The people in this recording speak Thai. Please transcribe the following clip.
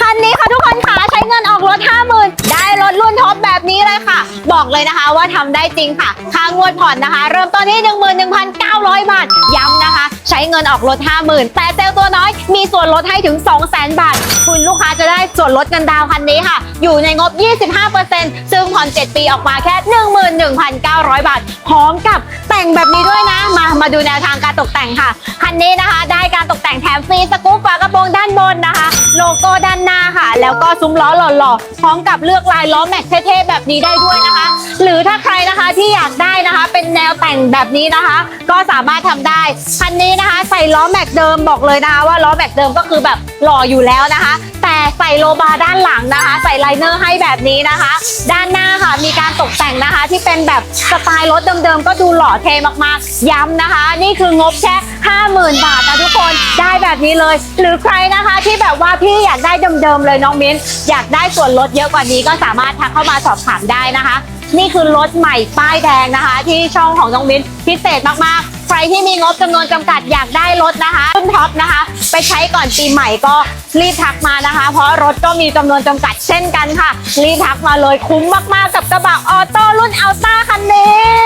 คันนี้ค่ะทุกคนค่ะใช้เงินออกรถ 50,000 ได้รถรุ่นท็อปแบบนี้เลยค่ะ บอกเลยนะคะว่าทำได้จริงค่ะ ค่างวดผ่อนนะคะ เริ่มต้นที่ 11,900 บาท ย้ำนะคะ ใช้เงินออกรถ 50,000 แต่เซลตัวน้อยมีส่วนลดให้ถึง 200,000 บาท คุณลูกค้าจะได้ส่วนลดเงินดาวน์คันนี้ค่ะ อยู่ในงบ 25%ซึ่งผ่อน 7 ปีออกมาแค่ 11,900 บาท พร้อมกับแต่งแบบนี้ด้วยนะ มามาดูแนวทางการตกแต่งค่ะ คันนี้นะคะ ได้การตกแต่งแถมฟรีสกู๊ปฝากระโปรงด้านบนนะคะ โก้ด้านหน้าค่ะ แล้วก็ซุ้มล้อหล่อๆ พร้อมกับเลือกลายล้อแม็กเท่ๆแบบนี้ได้ด้วยนะคะ หรือถ้าใครนะคะที่อยากได้นะคะ เป็นแนวแต่งแบบนี้นะคะ ก็สามารถทำได้ คันนี้นะคะใส่ล้อแม็กเดิมบอกเลยนะคะว่าล้อแม็กเดิมก็คือแบบหล่ออยู่แล้วนะคะ แต่ใส่โลบาร์ด้านหลังนะคะ ใส่ไลเนอร์ให้แบบนี้นะคะ ด้านหน้าค่ะมีการตกแต่งนะคะ ที่เป็นแบบสไตล์รถเดิมๆก็ดูหล่อเท่มากๆ ย้ำนะคะ นี่คืองบแค่50,000 บาทนะทุกคนได้ แบบนี้เลย หรือใครนะคะที่แบบว่าพี่อยากได้เดิมๆเลยน้องมิ้น อยากได้ส่วนลดเยอะกว่านี้ก็สามารถทักเข้ามาสอบถามได้นะคะ นี่คือรถใหม่ป้ายแดงนะคะ ที่ช่องของน้องมิ้นพิเศษมากๆ ใครที่มีงบจำนวนจำกัดอยากได้รถนะคะรุ่นท็อปนะคะ ไปใช้ก่อนปีใหม่ก็รีบทักมานะคะ เพราะรถก็มีจำนวนจำกัดเช่นกันค่ะ รีบทักมาเลยคุ้มมากๆกับกระบะออโต้รุ่นอัลต้าคันนี้